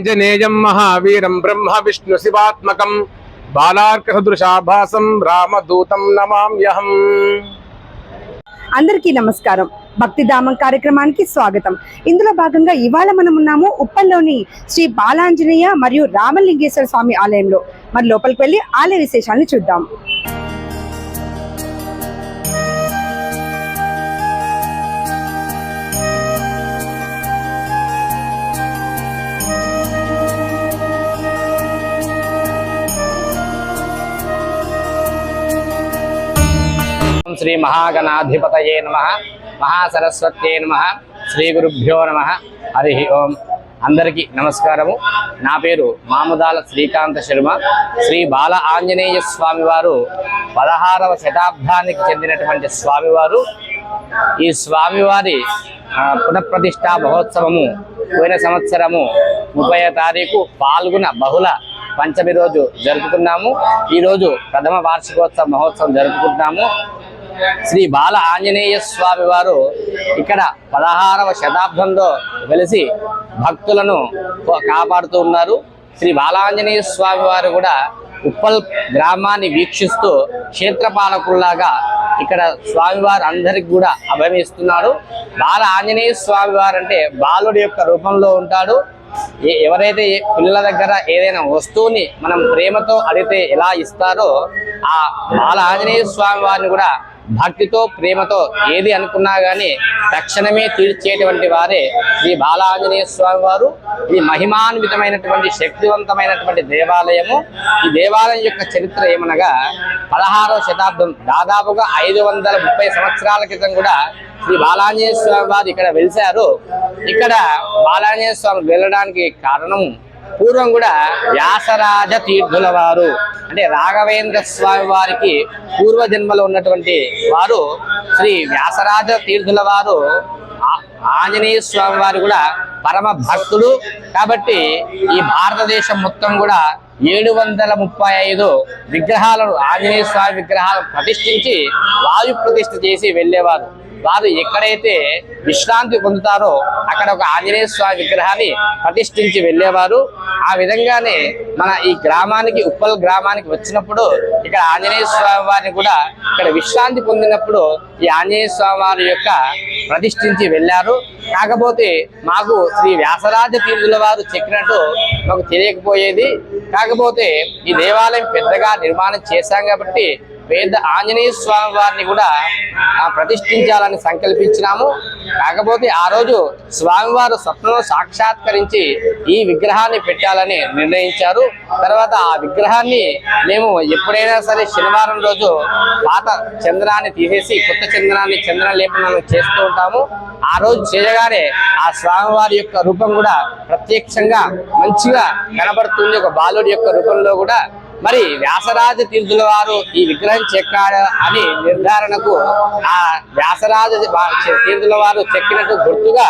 ఆంజనేయం మహావీరం బ్రహ్మ విష్ణు శివాత్మకం. బాలార్కసదృశాభాసం రామదూతం నమామ్యహం. అందరికీ నమస్కారం. భక్తిధామం కార్యక్రమానికి స్వాగతం. ఇందులో భాగంగా ఇవాళ మనం ఉన్నాము ఉప్పల్లోని శ్రీ బాలాంజనేయ మరియు రామలింగేశ్వర స్వామి ఆలయంలో. మరి లోపలికి వెళ్ళి ఆలయ విశేషాలను చూద్దాం. శ్రీ మహాగణాధిపతయే నమ. మహాసరస్వత్యే నమ. శ్రీ గురుభ్యో నమ. హరి ఓం. అందరికీ నమస్కారము. నా పేరు మాముదాల శ్రీకాంత శర్మ. శ్రీ బాల ఆంజనేయ స్వామివారు పదహారవ శతాబ్దానికి చెందినటువంటి స్వామివారు. ఈ స్వామివారి పునఃప్రతిష్టా పునఃప్రతిష్ఠా మహోత్సవము పోయిన సంవత్సరము ముప్పై తారీఖు పాల్గొన బహుళ పంచమి రోజు జరుపుకున్నాము. ఈరోజు ప్రథమ వార్షికోత్సవ మహోత్సవం జరుపుకుంటున్నాము. శ్రీ బాల ఆంజనేయ స్వామి వారు ఇక్కడ పదహారవ శతాబ్దంలో వెలిసి భక్తులను కాపాడుతూ ఉన్నారు. శ్రీ బాలాంజనేయ స్వామి వారు కూడా ఉప్పల్ గ్రామాన్ని వీక్షిస్తూ క్షేత్రపాలకుల్లాగా ఇక్కడ స్వామివారు అందరికి కూడా అభయమిస్తున్నాడు బాల ఆంజనేయ స్వామి వారు అంటే బాలుడి యొక్క రూపంలో ఉంటాడు. ఏ- ఎవరైతే పిల్లల దగ్గర ఏదైనా వస్తువుని మనం ప్రేమతో అడిగితే ఎలా ఇస్తారో ఆ బాల ఆంజనేయ స్వామి వారిని కూడా భక్తితో ప్రేమతో ఏది అనుకున్నా గానీ తక్షణమే తీర్చేటువంటి వారే శ్రీ బాలాంజనేయ స్వామి వారు. ఇది మహిమాన్వితమైనటువంటి శక్తివంతమైనటువంటి దేవాలయము. ఈ దేవాలయం యొక్క చరిత్ర ఏమనగా పదహారవ శతాబ్దం దాదాపుగా ఐదు వందల ముప్పై సంవత్సరాల క్రితం కూడా శ్రీ బాలాంజనేయ స్వామి వారు ఇక్కడ వెలిశారు. ఇక్కడ బాలాంజనేయ స్వామి వెళ్ళడానికి కారణం పూర్వం కూడా వ్యాసరాజ తీర్థుల వారు. అంటే రాఘవేంద్ర స్వామి వారికి పూర్వ జన్మలో ఉన్నటువంటి వారు శ్రీ వ్యాసరాజ తీర్థుల వారు ఆంజనేయ స్వామి వారు కూడా పరమ భక్తుడు కాబట్టి ఈ భారతదేశం మొత్తం కూడా ఏడు వందల ముప్పై ఐదు విగ్రహాలను ఆంజనేయ స్వామి విగ్రహాలను ప్రతిష్ఠించి వాయు ప్రతిష్ఠ చేసి వెళ్ళేవారు. వారు ఎక్కడైతే విశ్రాంతి పొందుతారో అక్కడ ఒక ఆంజనేయ స్వామి విగ్రహాన్ని ప్రతిష్ఠించి వెళ్ళేవారు. ఆ విధంగానే మన ఈ గ్రామానికి ఉప్పల్ గ్రామానికి వచ్చినప్పుడు ఇక్కడ ఆంజనేయ స్వామి వారిని కూడా ఇక్కడ విశ్రాంతి పొందినప్పుడు ఈ ఆంజనేయ స్వామి వారి యొక్క ప్రతిష్ఠించి వెళ్ళారు. కాకపోతే మాకు శ్రీ వ్యాసరాజ తీర్థుల వారు చెప్పినట్టు మాకు తెలియకపోయేది. కాకపోతే ఈ దేవాలయం పెద్దగా నిర్మాణం చేశాం కాబట్టి పేద ఆంజనేయ స్వామి వారిని కూడా ప్రతిష్ఠించాలని సంకల్పించినాము. కాకపోతే ఆ రోజు స్వామివారు స్వప్నను సాక్షాత్కరించి ఈ విగ్రహాన్ని పెట్టాలని నిర్ణయించారు. తర్వాత ఆ విగ్రహాన్ని మేము ఎప్పుడైనా సరే శనివారం రోజు పాత చంద్రాన్ని తీసేసి కొత్త చంద్రాన్ని చంద్ర చేస్తూ ఉంటాము. ఆ రోజు చేయగానే ఆ స్వామివారి యొక్క రూపం కూడా ప్రత్యక్షంగా మంచిగా కనబడుతుంది. ఒక బాలుడి యొక్క రూపంలో కూడా మరి వ్యాసరాజ తీర్థుల వారు ఈ విగ్రహం చెక్కారా అని నిర్ధారణకు ఆ వ్యాసరాజ తీర్థుల వారు చెక్కినట్టు గుర్తుగా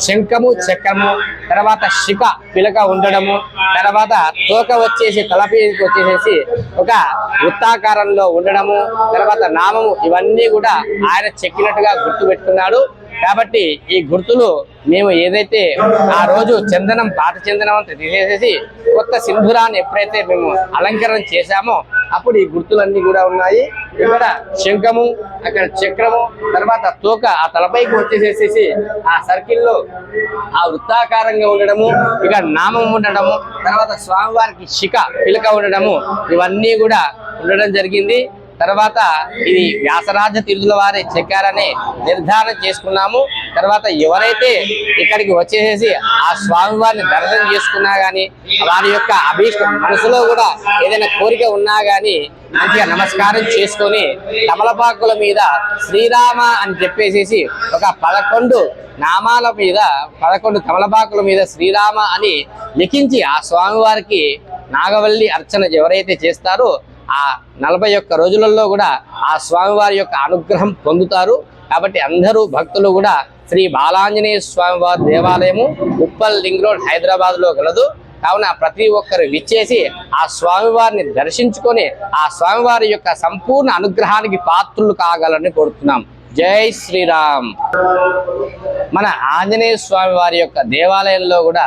శంఖము చక్రము తర్వాత శిఖ పిలక ఉండడము తర్వాత తోక వచ్చేసి తలపీకి వచ్చేసేసి ఒక వృత్తాకారంలో ఉండడము తర్వాత నామము ఇవన్నీ కూడా ఆయన చెక్కినట్టుగా గుర్తు పెట్టుకున్నాడు కాబట్టి ఈ గుర్తులు మేము ఏదైతే ఆ రోజు చందనం పాత చందనం అంతా తీసేసేసి కొత్త సింధురాన్ని ఎప్పుడైతే మేము అలంకరణ చేశామో అప్పుడు ఈ గుర్తులన్నీ కూడా ఉన్నాయి. ఇక్కడ శంఖము అక్కడ చక్రము తర్వాత తోక ఆ తలపైకి వచ్చేసేసేసి ఆ సర్కిల్లో ఆ వృత్తాకారంగా ఉండడము ఇక నామం ఉండడము తర్వాత స్వామివారికి శిఖ పిలక ఉండడము ఇవన్నీ కూడా ఉండడం జరిగింది. తర్వాత ఇది వ్యాసరాజ తీర్థుల వారే చెక్కారని నిర్ధారణ చేసుకున్నాము. తర్వాత ఎవరైతే ఇక్కడికి వచ్చేసేసి ఆ స్వామివారిని దర్శనం చేసుకున్నా గానీ వారి యొక్క అభీష్టం మనసులో కూడా ఏదైనా కోరిక ఉన్నా గానీ మంచిగా నమస్కారం చేసుకొని తమలపాకుల మీద శ్రీరామ అని చెప్పేసేసి ఒక పదకొండు నామాల మీద పదకొండు తమలపాకుల మీద శ్రీరామ అని లిఖించి ఆ స్వామివారికి నాగవల్లి అర్చన ఎవరైతే చేస్తారో ఆ నలభై ఒక్క రోజులలో కూడా ఆ స్వామివారి యొక్క అనుగ్రహం పొందుతారు. కాబట్టి అందరూ భక్తులు కూడా శ్రీ బాలాంజనేయ స్వామివారి దేవాలయము ఉప్పల్ లింగ్ రోడ్ హైదరాబాద్లో గలదు. కావున ప్రతి ఒక్కరు విచ్చేసి ఆ స్వామివారిని దర్శించుకొని ఆ స్వామివారి యొక్క సంపూర్ణ అనుగ్రహానికి పాత్రులు కాగలని కోరుతున్నాం. జై శ్రీరామ్. మన ఆంజనేయ స్వామి వారి యొక్క దేవాలయంలో కూడా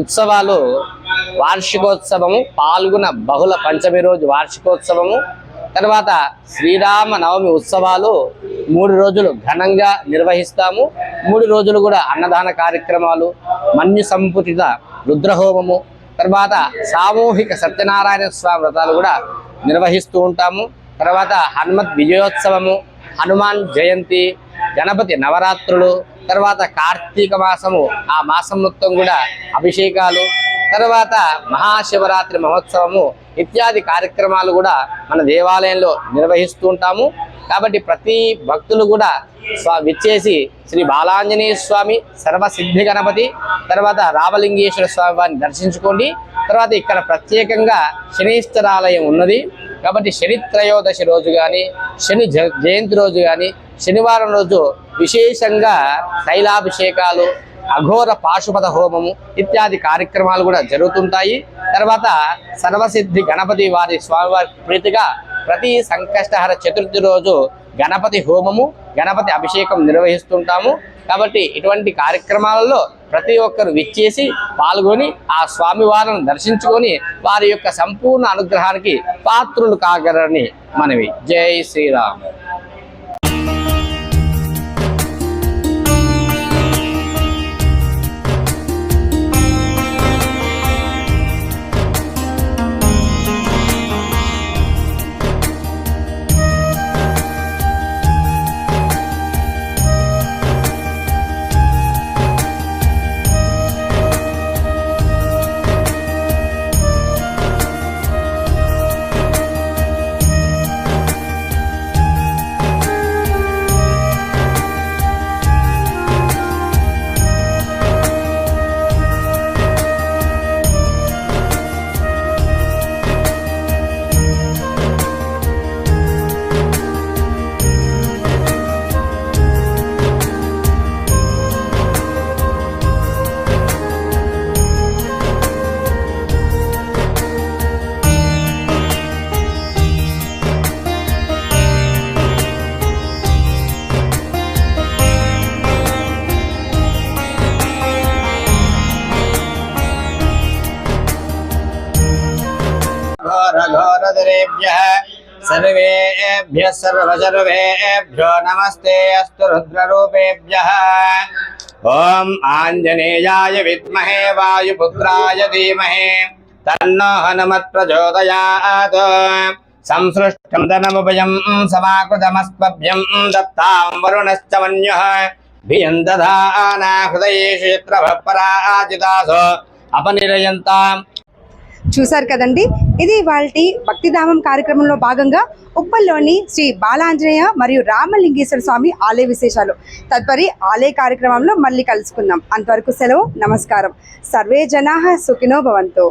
ఉత్సవాలు వార్షికోత్సవము పాల్గొన బహుళ పంచమి రోజు వార్షికోత్సవము తర్వాత శ్రీరామ నవమి ఉత్సవాలు మూడు రోజులు ఘనంగా నిర్వహిస్తాము. మూడు రోజులు కూడా అన్నదాన కార్యక్రమాలు మన్యు సంపుటిత రుద్రహోమము తర్వాత సామూహిక సత్యనారాయణ స్వామి వ్రతాలు కూడా నిర్వహిస్తూ ఉంటాము. తర్వాత హనుమత్ విజయోత్సవము హనుమాన్ జయంతి గణపతి నవరాత్రులు తర్వాత కార్తీక మాసము ఆ మాసం మొత్తం కూడా అభిషేకాలు తర్వాత మహాశివరాత్రి మహోత్సవము ఇత్యాది కార్యక్రమాలు కూడా మన దేవాలయంలో నిర్వహిస్తూ ఉంటాము. కాబట్టి ప్రతి భక్తులు కూడా స్వా విచ్చేసి శ్రీ బాలాంజనేయ స్వామి సర్వసిద్ధి గణపతి తర్వాత రామలింగేశ్వర స్వామి వారిని దర్శించుకోండి. తర్వాత ఇక్కడ ప్రత్యేకంగా శనీశ్వరాలయం ఉన్నది. కాబట్టి శని త్రయోదశి రోజు కానీ శని జ- జయంతి రోజు కానీ శనివారం రోజు విశేషంగా తైలాభిషేకాలు అఘోర పాశుపత హోమము ఇత్యాది కార్యక్రమాలు కూడా జరుగుతుంటాయి. తర్వాత సర్వసిద్ధి గణపతి వారి స్వామివారి ప్రీతిగా ప్రతి సంకష్టహర చతుర్థి రోజు గణపతి హోమము గణపతి అభిషేకం నిర్వహిస్తుంటాము. కాబట్టి ఇటువంటి కార్యక్రమాలలో ప్రతి ఒక్కరు విచ్చేసి పాల్గొని ఆ స్వామి వారిని దర్శించుకొని వారి యొక్క సంపూర్ణ అనుగ్రహానికి పాత్రులు కాగలరని మనవి. జై శ్రీరామ్. घोरघोरधरेभ्यः सर्वेभ्यः सर्वसर्वेभ्यो नमस्ते अस्तु रुद्ररूपेभ्यः। ॐ आञ्जनेयाय विद्महे वायुपुत्राय धीमहि। तन्नो हनुमत् प्रचोदयात् संसृष्टं धनमुभयं समाकृतमस्मभ्यं दत्तां वरुणश्च मन्युः। भियं दधाना हृदयेषु यत्र अपनिरयन्ताम् చూశారు కదండి. ఇది వాళ్ళ భక్తిధామం కార్యక్రమంలో భాగంగా ఉప్పల్లోని శ్రీ బాలాంజనేయ మరియు రామలింగేశ్వర స్వామి ఆలయ విశేషాలు. తదుపరి ఆలయ కార్యక్రమంలో మళ్ళీ కలుసుకుందాం. అంతవరకు సెలవు నమస్కారం. సర్వే జనా సుఖినో భవంతో.